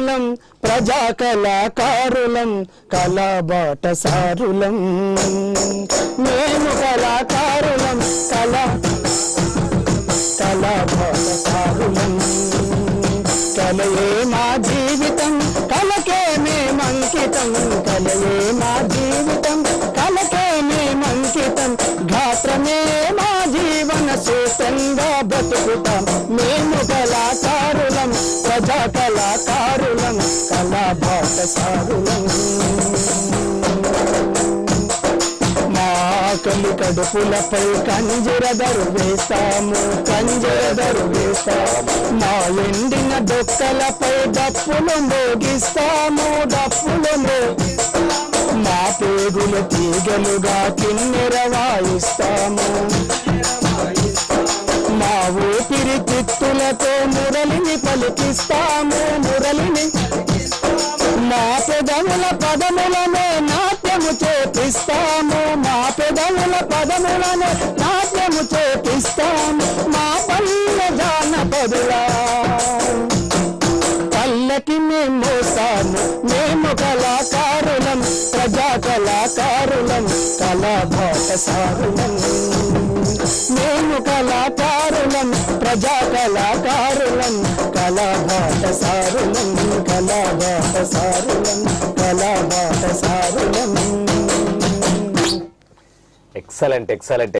కళాకారులం ప్రజా కళాకారులం కళాబాట సారులం. మేము కళాకారులం కళా కళాబాట సారులం. కలయే మా జీవితం కలకే మేమంకితం కలయే మా జీవితం కలకే మేమంకితం ఘాత్రమే మా జీవన సూత్రంగా బతుకుతాం మేము కళాకారులం ప్రజా కళాకారు కళాభాష సారులం మా ఆకలి కడుపులపై కంజరదరు వేస్తాము కంజరదరు వేస్తాము మా ఎండిన డొక్కలపై డప్పులు మోగిస్తాము డప్పులు మా పేగుల తీగలుగా కిన్నెర వాయిస్తాము. మా ఊపిరి తిత్తులతో మురళిని పలికిస్తాము మురళిని పెదముల పదములనే నాట్యము చేపిస్తాము. మా పెదముల పదములనే నాట్యము చేపిస్తాము. మా పల్లె జానపదులా. పల్లకి మేము మోస్తాము మేము కళాకారులం ప్రజా కళాకారులం కళాభాటసారులం మేము కళాకారులం ప్రజా కళాకారులం బాట సారులం కళా బాట సారులం కళా బాట సారులం ఎక్సలెంట్ ఎక్సలెంట్